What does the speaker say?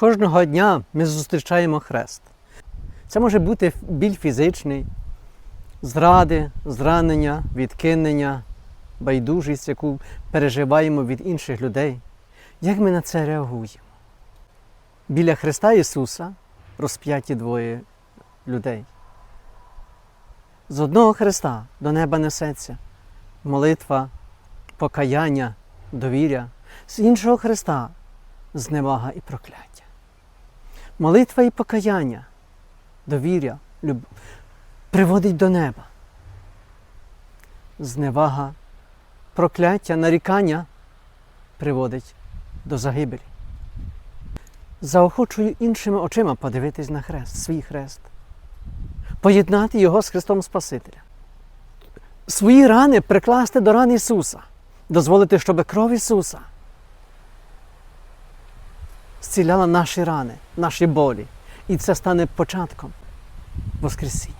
Кожного дня ми зустрічаємо хрест. Це може бути біль фізичний, зради, зранення, відкинення, байдужість, яку переживаємо від інших людей. Як ми на це реагуємо? Біля Христа Ісуса розп'яті двоє людей. З одного Христа до неба несеться молитва, покаяння, довіря, з іншого Христа зневага і прокляття. Молитва і покаяння, довіря, люб... приводить до неба. Зневага, прокляття, нарікання приводить до загибелі. Заохочую іншими очима подивитись на хрест, свій хрест, поєднати його з Христом Спасителем. Свої рани прикласти до ран Ісуса, дозволити, щоб кров Ісуса зціляла наші рани, наші болі. І це стане початком Воскресіння.